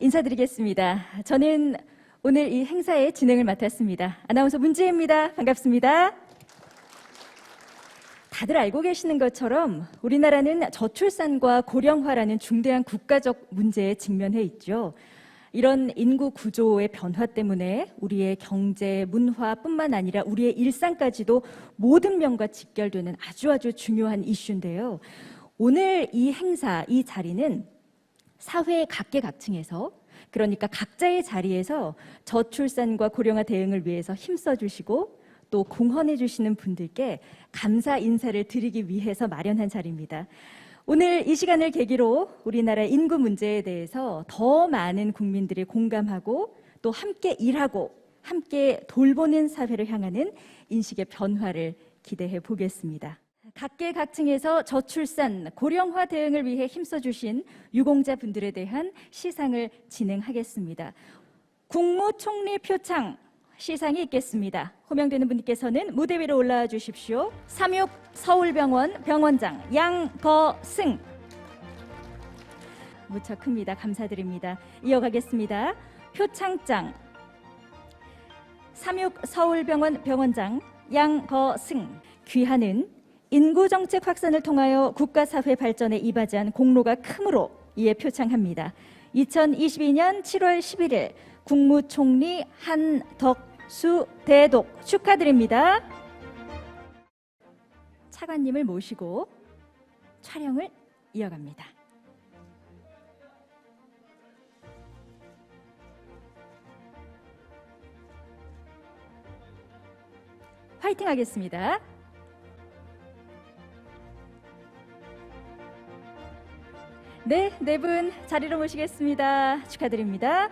인사드리겠습니다. 저는 오늘 이 행사의 진행을 맡았습니다. 아나운서 문지혜입니다. 반갑습니다. 다들 알고 계시는 것처럼 우리나라는 저출산과 고령화라는 중대한 국가적 문제에 직면해 있죠. 이런 인구 구조의 변화 때문에 우리의 경제, 문화뿐만 아니라 우리의 일상까지도 모든 면과 직결되는 아주 아주 중요한 이슈인데요. 오늘 이 행사, 이 자리는 사회의 각계각층에서 그러니까 각자의 자리에서 저출산과 고령화 대응을 위해서 힘써 주시고 또 공헌해 주시는 분들께 감사 인사를 드리기 위해서 마련한 자리입니다. 오늘 이 시간을 계기로 우리나라 인구 문제에 대해서 더 많은 국민들이 공감하고 또 함께 일하고 함께 돌보는 사회를 향하는 인식의 변화를 기대해 보겠습니다. 각계각층에서 저출산, 고령화 대응을 위해 힘써주신 유공자 분들에 대한 시상을 진행하겠습니다. 국무총리 표창 시상이 있겠습니다. 호명되는 분께서는 무대 위로 올라와 주십시오. 삼육 서울병원 병원장 양거승 무척 큽니다. 감사드립니다. 이어가겠습니다. 표창장 삼육 서울병원 병원장 양거승 귀하는 인구 정책 확산을 통하여 국가 사회 발전에 이바지한 공로가 크므로 이에 표창합니다. 2022년 7월 11일 국무총리 한덕수 대독 축하드립니다. 차관님을 모시고 촬영을 이어갑니다. 화이팅 하겠습니다. 네, 네 분 자리로 모시겠습니다. 축하드립니다.